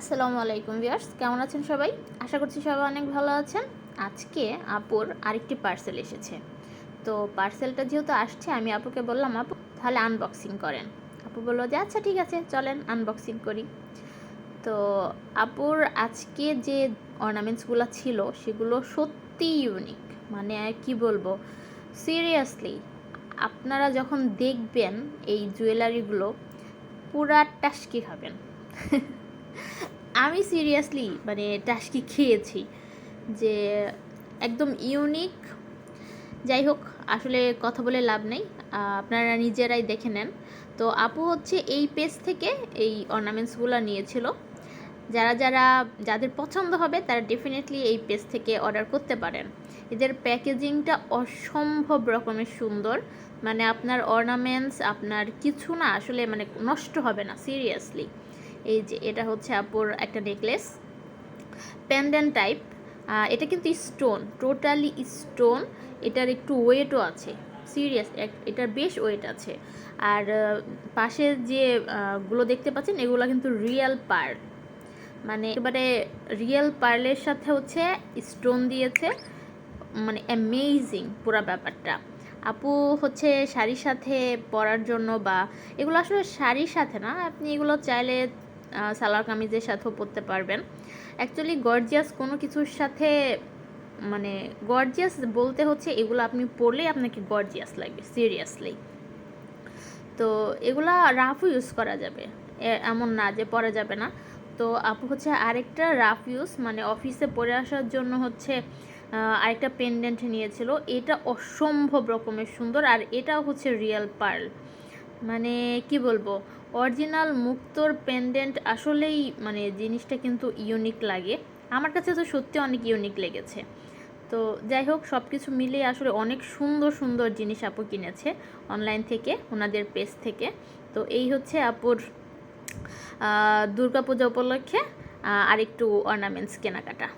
আসসালামু আলাইকুম ভিউয়ার্স, কেমন আছেন সবাই? আশা করছি সবাই অনেক ভালো আছেন। আজকে আপুর আরেকটি পার্সেল এসেছে। তো পার্সেলটা যেহেতু আসছে, আমি আপুকে বললাম, আপু, তাহলে আনবক্সিং করেন। আপু বলল যে আচ্ছা ঠিক আছে, চলেন আনবক্সিং করি। তো আপুর আজকে যে অর্নামেন্টসগুলো ছিল, সেগুলো সত্যি ইউনিক মানে কি বলব? সিরিয়াসলি আপনারা যখন দেখবেন এই জুয়েলারিগুলো পুরা টাস্কি খাবেন। আমি সিরিয়াসলি মানে টাস্কি খেয়েছি যে একদম ইউনিক যাই হোক, আসলে কথা বলে লাভ নেই। আপনারা নিজেরাই দেখে নেন। তো আপু হচ্ছে এই পেজ থেকে এই অর্নামেন্টসগুলো নিয়েছিল। যারা যারা যাদের পছন্দ হবে, তারা ডেফিনেটলি এই পেজ থেকে অর্ডার করতে পারেন। এদের প্যাকেজিংটা অসম্ভব রকমের সুন্দর। মানে আপনার অর্নামেন্টস আপনার কিছু না, আসলে মানে নষ্ট হবে না সিরিয়াসলি এই যে এটা হচ্ছে আপুর একটা নেকলেস প্যান্ডেন্ট টাইপ এটা কিন্তু স্টোন টোটালি স্টোন এটার একটু ওয়েটও আছে সিরিয়াস এটার বেশ ওয়েট আছে, আর পাশে যে গুলো দেখতে পাচ্ছেন, এগুলো কিন্তু রিয়েল পার্ল মানে এবারে রিয়েল পার্লের সাথে হচ্ছে স্টোন দিয়েছে মানে অ্যামেজিং পুরো ব্যাপারটা। আপু হচ্ছে শাড়ির সাথে পরার জন্য বা, এগুলো আসলে শাড়ির সাথে না, আপনি এগুলো চাইলে সালোয়ার কামিজের সাথেও পরতে পারবেন। অ্যাকচুয়ালি গর্জিয়াস কোনো কিছুর সাথে মানে গর্জিয়াস বলতে হচ্ছে এগুলো আপনি পরলেই আপনাকে গর্জিয়াস লাগবে সিরিয়াসলি তো এগুলা রাফও ইউজ করা যাবে। এমন না যে পরা যাবে না। তো আপু হচ্ছে আরেকটা রাফ ইউজ মানে অফিসে পরে আসার জন্য হচ্ছে আরেকটা পেন্ডেন্ট নিয়েছিল। এটা অসম্ভব রকমের সুন্দর, আর এটাও হচ্ছে রিয়েল পার্ল মানে কি বলব অরিজিনাল মুক্তোর পেন্ডেন্ট আসলেই মানে জিনিসটা কিন্তু ইউনিক লাগে। আমার কাছে তো সত্যি অনেক ইউনিক লেগেছে। তো যাই হোক সব কিছু মিলিয়ে আসলে অনেক সুন্দর সুন্দর জিনিস আপু কিনেছে অনলাইন থেকে ওনাদের পেজ থেকে। তো এই হচ্ছে আপুর দুর্গাপূজা উপলক্ষে আরেকটু অর্নামেন্টস কেনাকাটা।